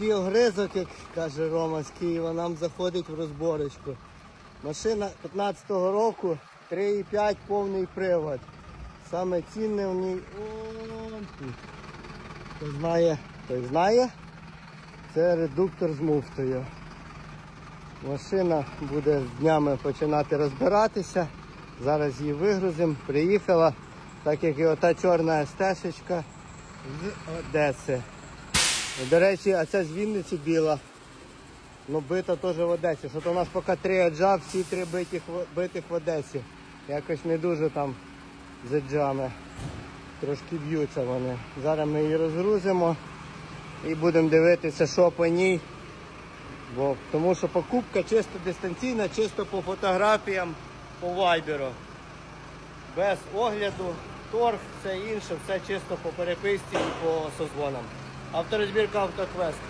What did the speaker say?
Такий огризок, як каже Рома з Києва, нам заходить в розборочку. Машина 15-го року, 3,5 повний привод. Саме цінне в ній. Хто знає, той знає. Це редуктор з муфтою. Машина буде з днями починати розбиратися. Зараз її вигрузимо. Приїхала, так як і ота чорна стежечка з Одеси. До речі, а ця з Вінниці біла. Ну, бита теж в Одесі. Що то у нас поки три аджа, всі три битих, битих в Одесі. Якось не дуже там з аджами. Трошки б'ються вони. Зараз ми її розгрузимо і будемо дивитися, що по ній. Бо, тому що покупка чисто дистанційна, чисто по фотографіям, по вайберу. Без огляду, торг, все інше, все чисто по переписці і по созвонам. Авторозбірка Автоквест.